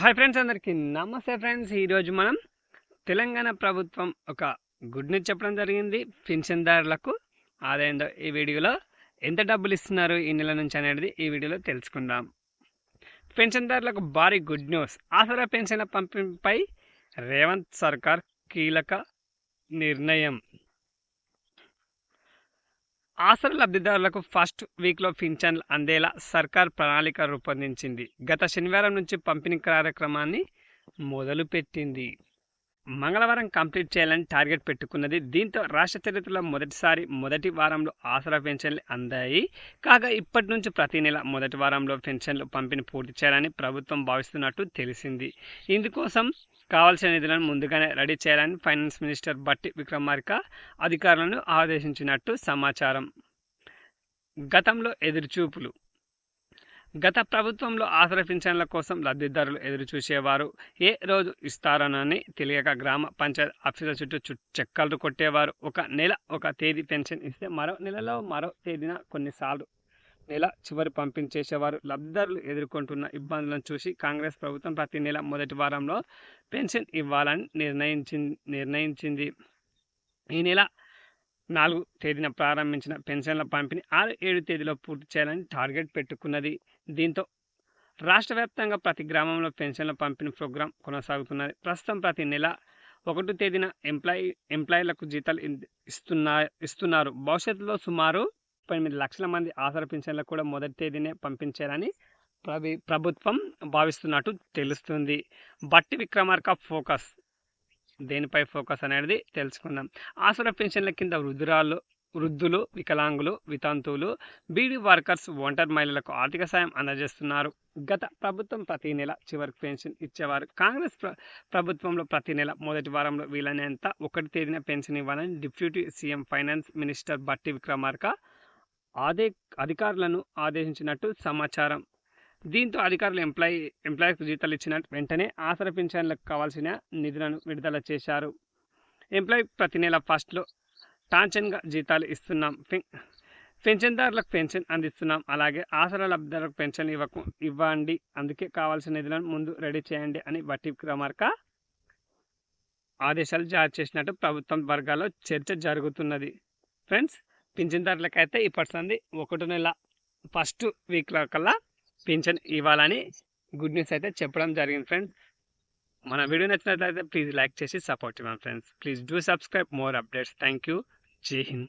Hi friends అందరికీ. నమస్తే friends. ఈరోజు మనం తెలంగాణ ప్రభుత్వం ఒక గుడ్ న్యూస్ చెప్పడం జరిగింది. పెన్షన్దారులకు ఆదాయంతో ఈ వీడియోలో ఎంత డబ్బులు ఇస్తున్నారు ఈ నెల నుంచి అనేది ఈ వీడియోలో తెలుసుకుందాం. పెన్షన్దారులకు భారీ గుడ్ న్యూస్. ఆసరా పెన్షన్ల పంపిణీపై రేవంత్ సర్కార్ కీలక నిర్ణయం. ఆసరా లబ్ధిదారులకు ఫస్ట్ వీక్లో పింఛన్లు అందేలా సర్కార్ ప్రణాళిక రూపొందించింది. గత శనివారం నుంచి పంపిణీ కార్యక్రమాన్ని మొదలుపెట్టింది. మంగళవారం కంప్లీట్ చేయాలని టార్గెట్ పెట్టుకున్నది. దీంతో రాష్ట్ర చరిత్రలో మొదటిసారి మొదటి వారంలో ఆసరా పెన్షన్లు అందాయి. కాగా ఇప్పటి నుంచి ప్రతి నెల మొదటి వారంలో పెన్షన్లు పంపిణీ పూర్తి చేయాలని ప్రభుత్వం భావిస్తున్నట్టు తెలిసింది. ఇందుకోసం కావాల్సిన నిధులను ముందుగానే రెడీ చేయాలని ఫైనాన్స్ మినిస్టర్ బట్టి విక్రమార్క అధికారులను ఆదేశించినట్టు సమాచారం. గతంలో ఎదురుచూపులు. గత ప్రభుత్వంలో ఆసరా పింఛన్ల కోసం లబ్ధిదారులు ఎదురుచూసేవారు. ఏ రోజు ఇస్తారనని తెలియక గ్రామ పంచాయత్ ఆఫీసుల చుట్టూ చుట్టూ చెక్కలు కొట్టేవారు. ఒక నెల ఒక తేదీ పెన్షన్ ఇస్తే మరో నెలలో మరో తేదీన కొన్నిసార్లు నెల చివరి పంపించేసేవారు. లబ్ధిదారులు ఎదుర్కొంటున్న ఇబ్బందులను చూసి కాంగ్రెస్ ప్రభుత్వం ప్రతి నెల మొదటి వారంలో పెన్షన్ ఇవ్వాలని నిర్ణయించి నిర్ణయించింది. ఈ నెల నాలుగు తేదీన ప్రారంభించిన పెన్షన్ల పంపిణీ ఆరు ఏడు తేదీలో పూర్తి చేయాలని టార్గెట్ పెట్టుకున్నది. దీంతో రాష్ట్ర వ్యాప్తంగా ప్రతి గ్రామంలో పెన్షన్ల పంపిణీ ప్రోగ్రాం కొనసాగుతున్నది. ప్రస్తుతం ప్రతి నెల ఒకటో తేదీన ఎంప్లాయీ ఎంప్లాయీలకు జీతాలు ఇస్తున్నా ఇస్తున్నారు. భవిష్యత్తులో సుమారు ఎనిమిది లక్షల మంది ఆసరా పింఛన్లకు కూడా మొదటి తేదీనే పంపించారని ప్రవి ప్రభుత్వం భావిస్తున్నట్టు తెలుస్తుంది. బట్టి విక్రమార్క ఫోకస్. దేనిపై ఫోకస్ అనేది తెలుసుకుందాం. ఆసరా పెన్షన్ల కింద వృద్ధురాలు వృద్ధులు వికలాంగులు వితంతువులు బీడీ వర్కర్స్ ఒంటరి మహిళలకు ఆర్థిక సాయం అందజేస్తున్నారు. గత ప్రభుత్వం ప్రతి నెల చివరికి పెన్షన్ ఇచ్చేవారు. కాంగ్రెస్ ప్ర ప్రభుత్వంలో ప్రతి నెల మొదటి వారంలో వీలైనంత ఒకటి తేదీన పెన్షన్ ఇవ్వాలని డిప్యూటీ సీఎం ఫైనాన్స్ మినిస్టర్ బట్టి విక్రమార్క ఆదే అధికారులను ఆదేశించినట్టు సమాచారం. దీంతో అధికారులు ఎంప్లాయీ ఎంప్లాయీకి జీతాలు ఇచ్చిన వెంటనే ఆసర పింఛన్లకు కావాల్సిన నిధులను విడుదల చేశారు. ఎంప్లాయీ ప్రతి నెల ఫస్ట్లో టాన్షన్గా జీతాలు ఇస్తున్నాం. పెన్షన్దారులకు పెన్షన్ అందిస్తున్నాం. అలాగే ఆసరా లబ్ధిదారులకు పెన్షన్ ఇవ్వకు ఇవ్వండి. అందుకే కావాల్సిన నిధులను ముందు రెడీ చేయండి అని బట్టి క్రమార్క ఆదేశాలు జారీ చేసినట్టు ప్రభుత్వం వర్గాల్లో చర్చ జరుగుతున్నది. ఫ్రెండ్స్ పింఛన్దారులకైతే ఇప్పటి ఒకటి నెల ఫస్ట్ వీక్లో కల్లా పింఛన్ ఇవ్వాలని గుడ్ న్యూస్ అయితే చెప్పడం జరిగింది ఫ్రెండ్స్. మన వీడియో నచ్చినట్లయితే ప్లీజ్ లైక్ చేసి సపోర్ట్ ఇవ్వండి friends. Please do subscribe more updates. Thank you. జై హింద్.